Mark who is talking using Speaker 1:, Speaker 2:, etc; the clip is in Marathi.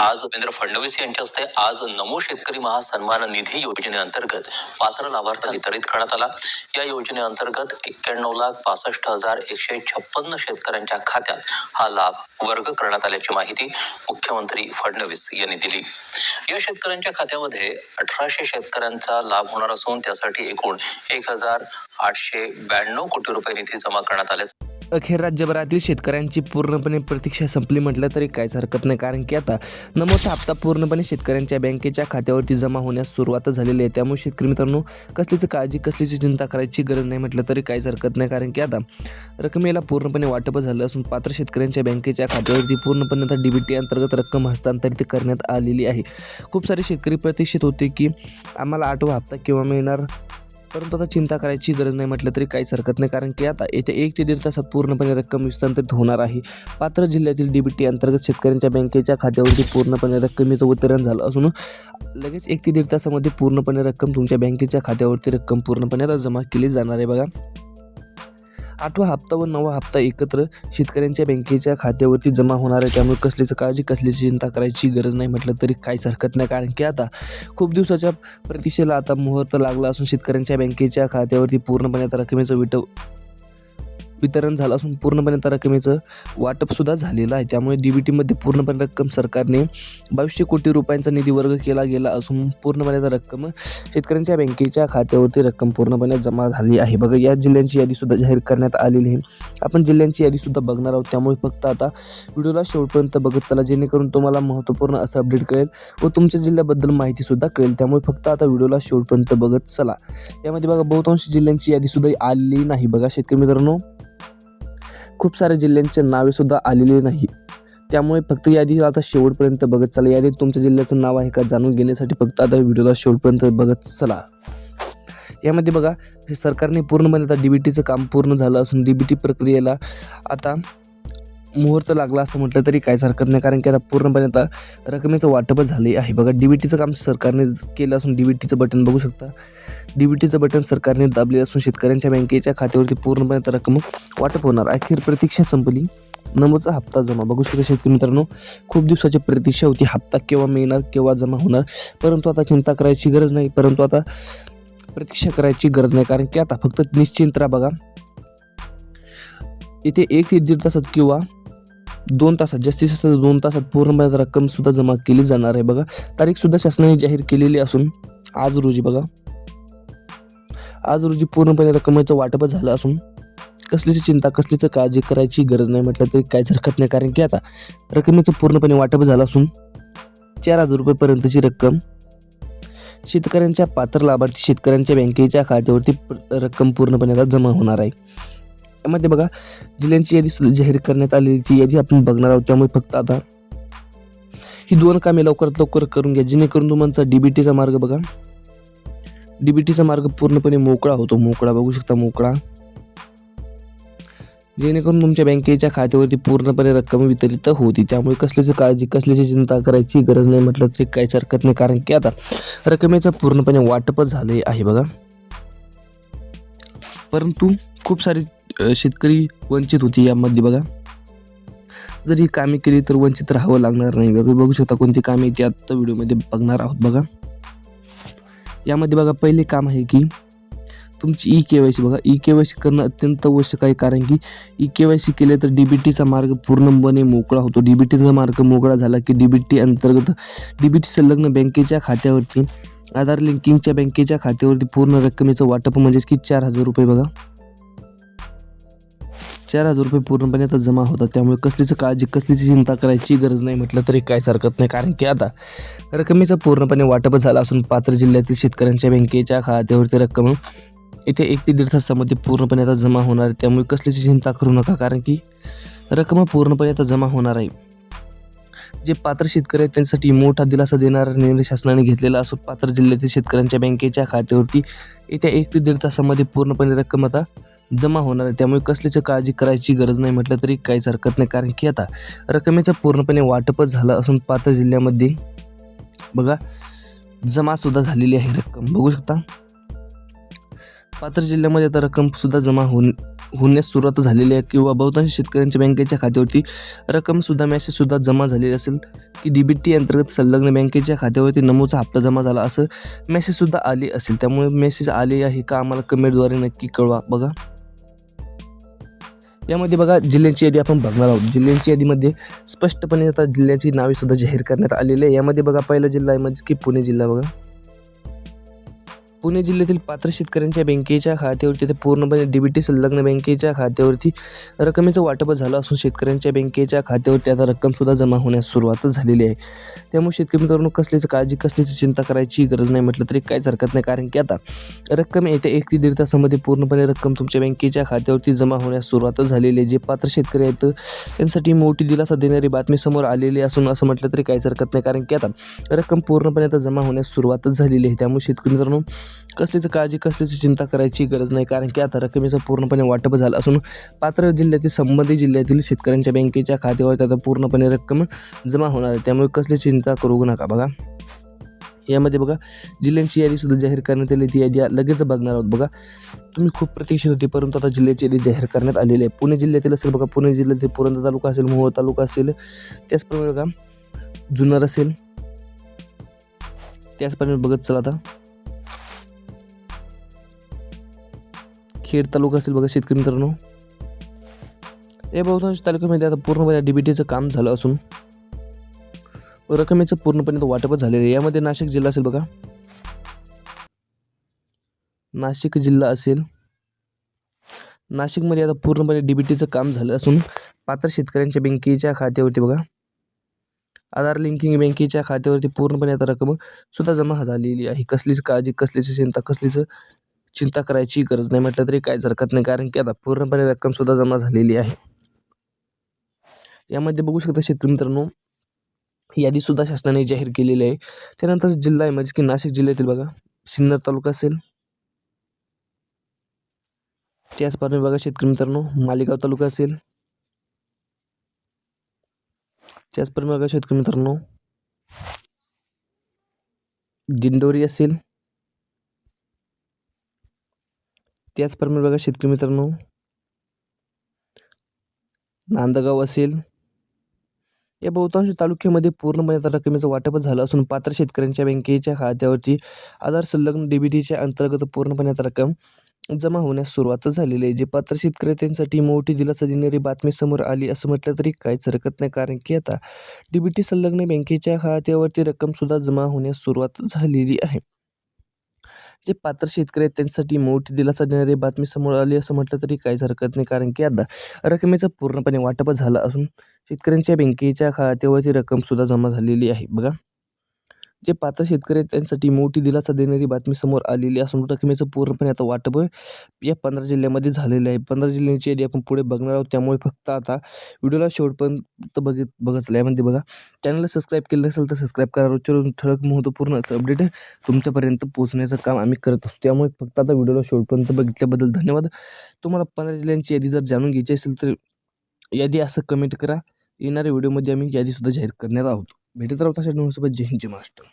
Speaker 1: आज देवेंद्र फडणवीस यांच्या हस्ते आज नमो शेतकरी महासन्मान निधी योजनेअंतर्गत पात्र लाभार्थी वितरित करण्यात आला. या योजनेअंतर्गत एक्क्याण्णव लाख पासष्ट हजार एकशे छप्पन्न शेतकऱ्यांच्या खात्यात हा लाभ वर्ग करण्यात आल्याची माहिती मुख्यमंत्री फडणवीस यांनी दिली. या शेतकऱ्यांच्या खात्यामध्ये अठराशे शेतकऱ्यांचा लाभ होणार असून त्यासाठी एकूण एक हजार आठशे ब्याण्णव कोटी रुपये निधी जमा करण्यात आल्याचं
Speaker 2: अखेर राज्यभरातील शेतकऱ्यांची पूर्णपणे प्रतीक्षा संपली म्हटलं तरी काहीच हरकत नाही. कारण की आता नमोचा हप्ता पूर्णपणे शेतकऱ्यांच्या बँकेच्या खात्यावरती जमा होण्यास सुरुवात झालेली आहे. त्यामुळे शेतकरी मित्रांनो कसलीच काळजी कसलीची चिंता करायची गरज नाही म्हटलं तरी काहीच हरकत नाही. कारण की आता रकमेला पूर्णपणे वाटप झालं असून पात्र शेतकऱ्यांच्या बँकेच्या खात्यावरती पूर्णपणे आता डी बी टी अंतर्गत रक्कम हस्तांतरित करण्यात आलेली आहे. खूप सारे शेतकरी प्रतीक्षित होते की आम्हाला आठवा हप्ता किंवा मिळणार? परंतु आता चिंता करायची गरज नाही म्हटलं तरी काहीच हरकत नाही कारण की आता येत्या एक ते दीड तासात पूर्णपणे रक्कम हस्तांतरित होणार आहे. पात्र जिल्ह्यातील डी बी टी अंतर्गत शेतकऱ्यांच्या बँकेच्या खात्यावरती पूर्णपणे रक्कमेचं वितरण झालं असून लगेच एक ते दीड तासामध्ये पूर्णपणे रक्कम तुमच्या बँकेच्या खात्यावरती रक्कम पूर्णपणे आता जमा केली जाणार आहे बघा. आठवा हप्ता व नवा हप्ता एकत्र शेतकऱ्यांच्या बँकेच्या खात्यावरती जमा होणार आहे. त्यामुळे कसलीच काळजी कसलीची चिंता करायची गरज नाही म्हटलं तरी काहीच हरकत नाही. कारण की आता खूप दिवसाच्या प्रतीक्षेला आता मुहूर्त लागला असून शेतकऱ्यांच्या बँकेच्या खात्यावरती पूर्णपणे आता रकमेचं विटव वितरण झालं असून पूर्णपणे त्या रकमेचं वाटपसुद्धा झालेलं आहे. त्यामुळे डी बी टीमध्ये पूर्णपणे रक्कम सरकारने बावीसशे कोटी रुपयांचा निधी वर्ग केला गेला असून पूर्णपणे त्या रक्कम शेतकऱ्यांच्या बँकेच्या खात्यावरती रक्कम पूर्णपणे जमा झाली आहे. बघा या जिल्ह्यांची यादीसुद्धा जाहीर करण्यात आलेली आहे. आपण जिल्ह्यांची यादीसुद्धा बघणार आहोत. त्यामुळे फक्त आता व्हिडिओला शेवटपर्यंत बघत चला जेणेकरून तुम्हाला महत्त्वपूर्ण असं अपडेट कळेल व तुमच्या जिल्ह्याबद्दल माहितीसुद्धा कळेल. त्यामुळे फक्त आता व्हिडिओला शेवटपर्यंत बघत चला. यामध्ये बघा बहुतांश जिल्ह्यांची यादीसुद्धा आलेली नाही. बघा शेतकरी मित्रांनो खूप साऱ्या जिल्ह्यांचे नावेसुद्धा आलेली नाही. त्यामुळे फक्त यादी आता शेवटपर्यंत बघत चला. यादीत तुमच्या जिल्ह्याचं नाव आहे का जाणून घेण्यासाठी फक्त आता व्हिडिओला शेवटपर्यंत बघत चला. यामध्ये बघा सरकारने पूर्णपणे आता डी बी टीचं काम पूर्ण झालं असून डी बी टी प्रक्रियेला आता मुहूर्त लागला असं म्हटलं तरी काहीच हरकत नाही कारण की आता पूर्णपणे आता रकमेचं वाटपच झाले आहे. बघा डी बी टीचं काम सरकारने केलं असून डी बी टीचं बटन बघू शकता. डी बी टीचं बटन सरकारने दाबले असून शेतकऱ्यांच्या बँकेच्या खात्यावरती पूर्णपणे आता रक्कम वाटप होणार. अखेर प्रतीक्षा संपली. नमोचा हप्ता जमा. बघू शकता शेतकरी मित्रांनो खूप दिवसाची प्रतीक्षा होती. हप्ता केव्हा मिळणार केव्हा जमा होणार? परंतु आता चिंता करायची गरज नाही. परंतु आता प्रतीक्षा करायची गरज नाही. कारण की आता फक्त निश्चिंत राहा बघा. इथे एक ते दीड तासात किंवा दोन तासात जास्तीत जास्त दोन तासात पूर्णपणे रक्कमसुद्धा जमा केली जाणार आहे बघा. तारीखसुद्धा शासनाने जाहीर केलेली असून आज रोजी बघा. आज रोजी पूर्णपणे रकमेचं वाटप झालं असून कसलीची चिंता कसलीचं काळजी करायची गरज नाही म्हटलं तरी काहीच हरकत नाही. कारण की आता रकमेचं पूर्णपणे वाटप झालं असून चार हजार रुपयेपर्यंतची रक्कम शेतकऱ्यांच्या पात्र लाभार्थी शेतकऱ्यांच्या बँकेच्या खात्यावरती रक्कम पूर्णपणे आता जमा होणार आहे. यामध्ये बघा जिल्ह्यांची यादी सुद्धा जाहीर करण्यात आलेली ती यादी आपण बघणार आहोत त्यामुळे फक्त आता ही दोन कामे लवकरात लवकर करून घ्या. जेणेकरून तुमचा डीबीटीचा मार्ग बघा. डीबीटीचा मार्ग पूर्णपणे मोकळा होतो. मोकळा बघू शकता मोकळा. जेणेकरून तुमच्या बँकेच्या खात्यावरती पूर्णपणे रक्कम वितरित होती. त्यामुळे कसल्याची काळजी कसल्याची चिंता करायची गरज नाही म्हटलं तरी काहीच हरकत नाही. कारण की आता रकमेचं पूर्णपणे वाटपच झाले आहे बघा. परंतु खूप सारे शेतकरी वंचित होती यामध्ये बघा. जर ही कामे केली तर वंचित राहावं लागणार नाही. बघा बघू शकता कोणती कामे ती आत्ता व्हिडिओमध्ये बघणार आहोत बघा. यामध्ये बघा पहिले काम आहे की तुमची ई के वाय सी बघा. ई के वाय सी करणं अत्यंत आवश्यक आहे कारण की ई के वाय सी केले तर डी बी टीचा मार्ग पूर्णपणे मोकळा होतो. डी बी टीचा मार्ग मोकळा झाला की डी बी टी अंतर्गत डी बी टी संलग्न बँकेच्या खात्यावरती आधार लिंकिंगच्या बँकेच्या खात्यावरती पूर्ण रकमेचं वाटप म्हणजेच की चार हजार रुपये बघा. चार हजार रुपये पूर्णपणे आता जमा होतात. त्यामुळे कसलीच काळजी कसलीची चिंता करायची गरज नाही म्हटलं तरी काहीच हरकत नाही. कारण की आता रकमेचं पूर्णपणे वाटप झालं असून पात्र जिल्ह्यातील शेतकऱ्यांच्या बँकेच्या खात्यावरती रक्कम इथे एक ते दीड तासामध्ये पूर्णपणे आता जमा होणार आहे. त्यामुळे कसलीची चिंता करू नका. कारण की रक्कम पूर्णपणे आता जमा होणार आहे. जे पात्र शेतकरी आहेत त्यांच्यासाठी मोठा दिलासा देणारा निर्णय शासनाने घेतलेला असून पात्र जिल्ह्यातील शेतकऱ्यांच्या बँकेच्या खात्यावरती येत्या एक ते दीड तासामध्ये पूर्णपणे रक्कम आता जमा होणार आहे. त्यामुळे कसलीच काळजी करायची गरज नाही म्हटलं तरी काहीच हरकत नाही. कारण की आता रकमेचं पूर्णपणे वाटपच झालं असून पात्र जिल्ह्यामध्ये बघा जमासुद्धा झालेली आहे रक्कम. बघू शकता. पात्र जिल्ह्यामध्ये आता रक्कमसुद्धा जमा होऊन होण्यास सुरुवात झालेली आहे किंवा बहुतांश शेतकऱ्यांच्या बँकेच्या खात्यावरती रक्कमसुद्धा मेसेजसुद्धा जमा झालेली असेल की डी बी टी अंतर्गत संलग्न बँकेच्या खात्यावरती नमूचा हप्ता जमा झाला असं मेसेजसुद्धा आली असेल. त्यामुळे मेसेज आले आहे का आम्हाला कमेंटद्वारे नक्की कळवा. बघा. यामध्ये बघा जिल्ह्यांची यादी आपण बघणार आहोत. जिल्ह्यांची यादीमध्ये स्पष्टपणे आता जिल्ह्याची नावे सुद्धा जाहीर करण्यात आलेली आहे. यामध्ये बघा पहिला जिल्हा आहे म्हणजे की पुणे जिल्हा बघा. पुणे जिल्ह्यातील पात्र शेतकऱ्यांच्या बँकेच्या खात्यावरती ते पूर्णपणे डीबीटी संलग्न बँकेच्या खात्यावरती रकमेचं वाटप झालं असून शेतकऱ्यांच्या बँकेच्या खात्यावरती आता रक्कमसुद्धा जमा होण्यास सुरुवातच झालेली आहे. त्यामुळे शेतकरी मित्रांनो कसलीच काळजी कसलीच चिंता करायची गरज नाही म्हटलं तरी काहीच हरकत नाही. कारण की आता रक्कम येत्या एक ते दीड तासामध्ये पूर्णपणे रक्कम तुमच्या बँकेच्या खात्यावरती जमा होण्यास सुरुवातच झालेली आहे. जे पात्र शेतकरी आहेत त्यांसाठी मोठी दिलासा देणारी बातमी समोर आलेली असून असं म्हटलं तरी काहीच हरकत नाही. कारण की आता रक्कम पूर्णपणे आता जमा होण्यास सुरुवातच झालेली आहे. त्यामुळे शेतकरी मित्रांनो कसलीच काळजी कसलीच चिंता करायची गरज नाही. कारण की आता रकमेचं पूर्णपणे वाटप झालं असून पात्र जिल्ह्यातील संबंधित जिल्ह्यातील शेतकऱ्यांच्या बँकेच्या खात्यावर त्याचा पूर्णपणे रक्कम जमा होणार आहे. त्यामुळे कसली चिंता करू नका बघा. यामध्ये बघा जिल्ह्यांची यादीसुद्धा जाहीर करण्यात आली. ती यादी लगेच बघणार आहोत बघा. तुम्ही खूप प्रतीक्षित होती परंतु आता जिल्ह्याची यादी जाहीर करण्यात आलेली आहे. पुणे जिल्ह्यातील असेल बघा पुणे जिल्ह्यातील पुरंदर तालुका असेल मोहोळ तालुका असेल त्याचप्रमाणे बघा जुन्नर असेल त्याचप्रमाणे बघत चला आता. खेड तालुका असेल बघा शेतकरी मित्रांनो. या बहुतांश तालुक्यामध्ये आता पूर्णपणे डीबीटीचं काम झालं असून रकमेचं पूर्णपणे तो वाटपच झालेलं आहे. यामध्ये नाशिक जिल्हा असेल बघा. नाशिक जिल्हा असेल. नाशिकमध्ये आता पूर्णपणे डीबीटीचं काम झालं असून पात्र शेतकऱ्यांच्या बँकेच्या खात्यावरती बघा. आधार लिंकिंग बँकेच्या खात्यावरती पूर्णपणे आता रक्कम सुद्धा जमा झालेली आहे. कसलीच काळजी कसलीच चिंता कसलीच चिंता करायची गरज नाही म्हटलं तरी काहीच हरकत नाही. कारण की आता पूर्णपणे रक्कमसुद्धा जमा झालेली आहे. यामध्ये बघू शकता शेतकरी मित्रांनो यादी शासनाने जाहीर केलेली आहे. त्यानंतर जिल्हा आहे म्हणजे की नाशिक जिल्ह्यातील बघा सिन्नर तालुका असेल. त्याचप्रमाणे बघा शेतकरी मित्रांनो मालेगाव तालुका असेल. त्याचप्रमाणे बघा शेतकरी मित्रांनो दिंडोरी असेल. त्याचप्रमाणे बघा शेतकरी मित्रांनो नांदगाव असेल या बहुतांश तालुक्यामध्ये पूर्णपणे आता रकमेचं वाटपच झालं असून पात्र शेतकऱ्यांच्या बँकेच्या खात्यावरती आधार संलग्न डीबीटीच्या अंतर्गत पूर्णपणे आता रक्कम जमा होण्यास सुरुवातच झालेली आहे. जे पात्र शेतकऱ्यांसाठी मोठी दिलासा देणारी बातमी समोर आली असं म्हटलं तरी काहीच हरकत नाही कारण की आता डीबीटी संलग्न बँकेच्या खात्यावरती रक्कमसुद्धा जमा होण्यास सुरुवात झालेली आहे. जे पात्र शेतकरी आहेत त्यांच्यासाठी मोठी दिलासा देणारी बातमी समोर आली असं म्हटलं तरी काहीच हरकत नाही. कारण की आता रकमेचं पूर्णपणे वाटपच झालं असून शेतकऱ्यांच्या बँकेच्या खात्यावरती रक्कमसुद्धा जमा झालेली आहे. बघा. जे पात्र शेतकरी आहेत त्यांसाठी मोठी दिलासा देणारी बातमी समोर आलेली असून रकमेचं पूर्णपणे आता वाटप या पंधरा जिल्ह्यामध्ये झालेलं आहे. पंधरा जिल्ह्यांची यादी आपण पुढे बघणार आहोत. त्यामुळे फक्त आता व्हिडिओला शेवटपर्यंत बघित बघत यामध्ये बघा. चॅनलला सबस्क्राईब केलं असेल तर सबस्क्राईब करा. रोजच्या ठळक महत्त्वपूर्ण असं अपडेट तुमच्यापर्यंत पोहोचण्याचं काम आम्ही करत असतो. त्यामुळे फक्त आता व्हिडिओला शेवटपर्यंत बघितल्याबद्दल धन्यवाद. तुम्हाला पंधरा जिल्ह्यांची यादी जर जाणून घ्यायची असेल तर यादी असं कमेंट करा. येणाऱ्या व्हिडिओमध्ये आम्ही यादीसुद्धा जाहीर करण्यात आहोत. भेटत राहू तशा सोबत जय हिंद जय महाराष्ट्र